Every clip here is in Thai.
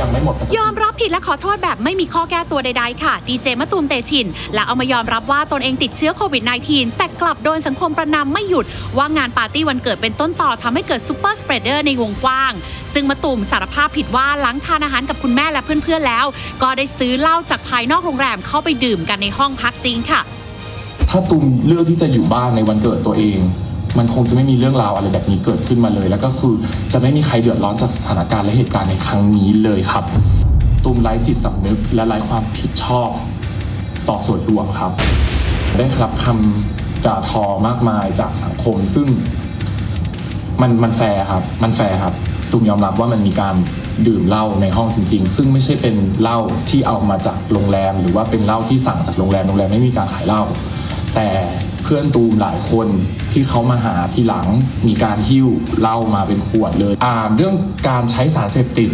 ยังไม่หมดประสบยอมรับผิดและขอโทษแบบไม่มีข้อแก้ตัวใดๆค่ะ ดีเจมะตูมเตชิน และเอามายอมรับว่าตนเองติดเชื้อโควิด -19 แต่กลับโดนสังคมประนามไม่หยุด ว่างานปาร์ตี้วันเกิดเป็นต้นต่อทำให้เกิดซูเปอร์สเปรดเดอร์ในวงกว้าง ซึ่งมะตูมสารภาพผิดว่าหลังทานอาหารกับคุณแม่และเพื่อนๆแล้ว ก็ได้ซื้อเหล้าจากภายนอกโรงแรมเข้าไปดื่มกันในห้องพักจริงค่ะ ถ้าตูมเลือกที่จะอยู่บ้านในวันเกิดตัวเอง มันคงจะไม่มีเรื่องราวอะไรแบบนี้เกิดขึ้นมาเลย แล้วก็คือจะไม่มีใครเดือดร้อนจากสถานการณ์และเหตุการณ์ในครั้งนี้เลยครับ ตูมไร้จิตสำนึกและไร้ความผิดชอบต่อส่วนรวมครับ ได้รับคำด่าทอมากมายจากสังคม ซึ่งมันมันแฟร์ครับ มันแฟร์ครับตูมยอมรับว่ามันมีการดื่มเหล้าในห้องจริง ๆ ซึ่งไม่ใช่เป็นเหล้าที่เอามาจากโรงแรม หรือว่าเป็นเหล้าที่สั่งจากโรงแรม โรงแรมไม่มีการขายเหล้า แต่ พื่อนตูมหลายคนที่เขามาหาทีหลังมีการหิ้วเหล้ามาเป็นขวดเลยอ่าเรื่องการใช้สารเสพติด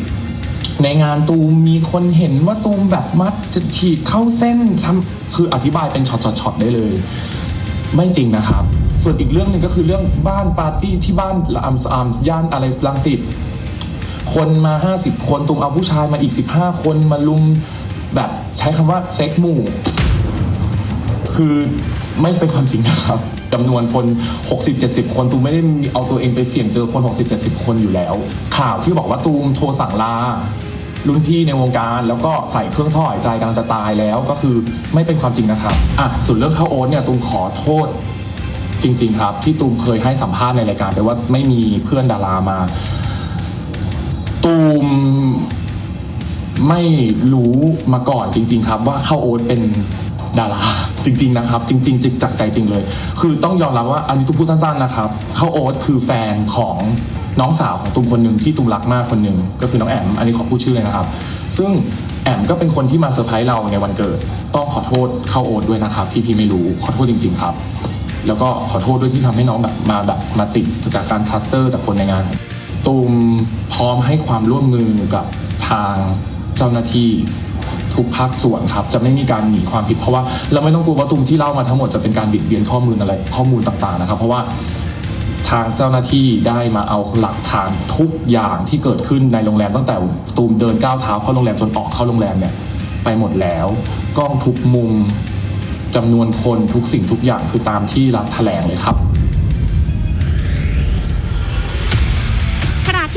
ในงานตูมมีคนเห็นว่าตูมแบบมัดจะฉีดเข้าเส้นทำคืออธิบายเป็นช็อตๆได้เลย ไม่จริงนะครับ ส่วนอีกเรื่องหนึ่งก็คือเรื่องบ้านปาร์ตี้ที่บ้านอัมอัมย่านอะไรลังสิตคนมา 50 คนตุงเอาผู้ชายมาอีก 15 คนมาลุมแบบใช้คำว่าเซ็กหมู่ คือ ไม่เป็นความจริงนะครับจำนวนคน 60-70 คนตูมไม่ได้มีเอาตัวเองไปเสี่ยงเจอคน 60-70 คนอยู่แล้ว ข่าวที่บอกว่าตูมโทรสั่งลารุ่นพี่ในวงการแล้วก็ใส่เครื่องท่อหายใจกำลังจะตายแล้วก็คือไม่เป็นความจริงนะครับอะส่วนเรื่องข้าวโอ๊ตเนี่ยตูมขอโทษ จริง ๆ ครับ ที่ตูมเคยให้สัมภาษณ์ในรายการไปว่าไม่มีเพื่อนดารามา ตูมไม่รู้มาก่อนจริง ๆ ครับ ว่าข้าวโอ๊ตเป็น ดาราจริง ๆ นะครับ จริงๆจริงจากใจจริงเลย คือต้องยอมรับว่าอันนี้ตูมพูดสั้นๆนะครับเข้าโอ๊ตคือแฟนของน้องสาวของตูมคนหนึ่งที่ตูมรักมากคนหนึ่งก็คือน้องแอมอันนี้ขอพูดชื่อเลยนะครับ ซึ่งแอมก็เป็นคนที่มาเซอร์ไพรส์เราในวันเกิด ต้องขอโทษเข้าโอ๊ตด้วยนะครับ ที่พี่ไม่รู้ขอโทษจริง ๆ ครับ แล้วก็ขอโทษด้วยที่ทำให้น้องแบบมาแบบมาติดจากการคลัสเตอร์จากคนในงานตูมพร้อมให้ความร่วมมือกับทางเจ้าหน้าที่ ทุกภาคส่วนครับ จะไม่มีการหนีความผิด เพราะว่าเราไม่ต้องกลัวว่าตูมที่เล่ามาทั้งหมดจะเป็นการบิดเบียนข้อมูลอะไรข้อมูลต่างๆนะครับ เพราะว่าทางเจ้าหน้าที่ได้มาเอาหลักฐานทุกอย่างที่เกิดขึ้นในโรงแรมตั้งแต่ตูมเดินก้าวเท้าเข้าโรงแรมจนออกเข้าโรงแรมเนี่ยไปหมดแล้วกล้องทุกมุมจำนวนคนทุกสิ่งทุกอย่างคือตามที่รัฐแถลงเลยครับ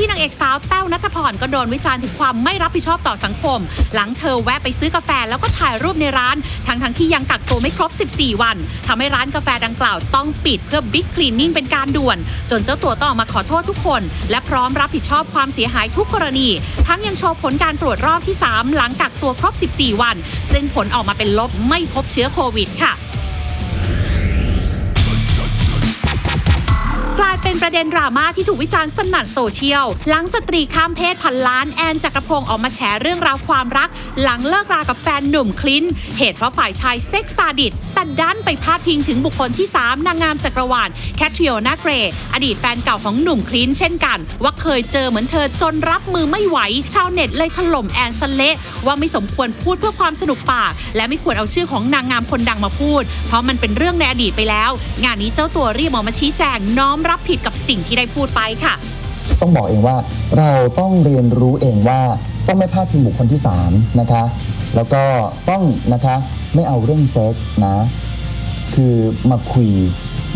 ที่นางเอกสาวแต้วนัทพรก็โดนวิจารณ์ถึงความไม่รับผิดชอบต่อสังคม หลังเธอแวะไปซื้อกาแฟแล้วก็ถ่ายรูปในร้าน ทั้งทั้งๆที่ยังกักตัวไม่ครบ 14 วันทำให้ร้านกาแฟดังกล่าวต้องปิดเพื่อบิ๊กคลีนนิ่งเป็นการด่วน จนเจ้าตัวต้องออกมาขอโทษทุกคน และพร้อมรับผิดชอบความเสียหายทุกกรณี ทั้งยังโชว์ผลการตรวจรอบที่ 3 หลังกักตัวครบ 14 วัน ซึ่งผลออกมาเป็นลบไม่พบเชื้อโควิดค่ะ เป็นประเด็นดราม่าที่ถูกวิจารณ์สนั่นโซเชียล หลังสตรีข้ามเพศพันล้านแอนจักรพงศ์ออกมาแฉเรื่องราวความรัก หลังเลิกรากับแฟนหนุ่มคลินเหตุเพราะฝ่ายชายเซ็กซ์ซาดิสแต่ดันไปพาดพิงถึงบุคคลที่ 3 นางงามจักรวาลแคทริโอนาเกรย์อดีตแฟนเก่าของหนุ่มคลินเช่นกัน ว่าเคยเจอเหมือนเธอจนรับมือไม่ไหว ชาวเน็ตเลยถล่มแอนสเละว่าไม่สมควรพูดเพื่อความสนุกปาก และไม่ควรเอาชื่อของนางงามคนดังมาพูด เพราะมันเป็นเรื่องในอดีตไปแล้ว งานนี้เจ้าตัวรีบออกมาชี้แจงน้อมรับผิดกับสิ่งที่ได้พูดไปค่ะ ต้องบอกเองว่าเราต้องเรียนรู้เองว่าต้องไม่พลาดพิงบุคคลที่3นะคะแล้วก็ต้องนะคะไม่เอาเรื่องเซ็กส์นะคือมาคุย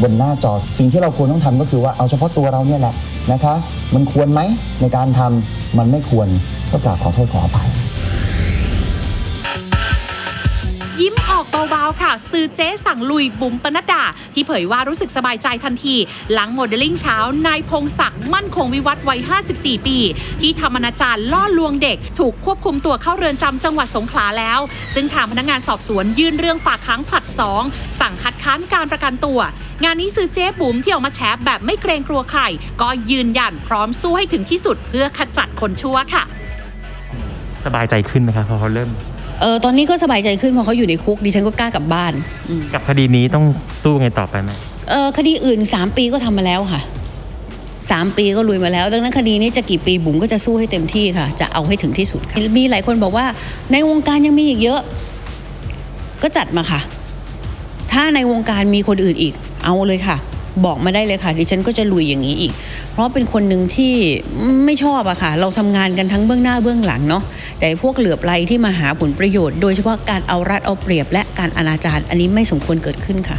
บนหน้าจอสิ่งที่เราควรต้องทำก็คือว่าเอาเฉพาะตัวเราเนี่ยแหละนะคะ มันควรไหมในการทำมันไม่ควรก็กราบขอโทษขออภัย ยิ้มออกเบาๆค่ะ ซื้อเจ๊สั่งลุยบุ๋มปนัดดา ที่เผยว่ารู้สึกสบายใจทันที หลังโมเดลลิ่งเช้านายพงศักดิ์มั่นคงวิวัฒน์วัย 54 ปี ที่ทำอนาจารล่อลวงเด็ก ถูกควบคุมตัวเข้าเรือนจำจังหวัดสงขลาแล้ว ซึ่งทางพนักงานสอบสวนยื่นเรื่องฝากค้างผลัด 2 สั่งคัดค้านการประกันตัว งานนี้ซื้อเจ๊บุ๋มที่ออกมาแฉแบบไม่เกรงกลัวใครก็ยืนยันพร้อมสู้ให้ถึงที่สุด เพื่อขจัดคนชั่วค่ะ สบายใจขึ้นไหมครับพอเขาเริ่ม เออตอนนี้ก็สบายใจขึ้นเพราะเขาอยู่ในคุกดิฉันก็กล้ากลับบ้านอืมกับคดีนี้ต้องสู้ไงต่อไปไหมเออคดีอื่น 3 ปีก็ทำมาแล้วค่ะ 3 ปีก็ลุยมาแล้ว ดังนั้นคดีนี้จะกี่ปีบุ๋มก็จะสู้ให้เต็มที่ค่ะ จะเอาให้ถึงที่สุดค่ะมีหลายคนบอกว่าในวงการยังมีอีกเยอะ ก็จัดมาค่ะ ถ้าในวงการมีคนอื่นอีก เอาเลยค่ะ บอกมาได้เลยค่ะ ดิฉันก็จะลุยอย่างนี้อีก เพราะเป็นคนหนึ่งที่ไม่ชอบอะค่ะ เราทำงานกันทั้งเบื้องหน้าเบื้องหลังเนาะ แต่พวกเหลือบไรที่มาหาผลประโยชน์ โดยเฉพาะการเอารัดเอาเปรียบและการอนาจารอันนี้ไม่สมควรเกิดขึ้นค่ะ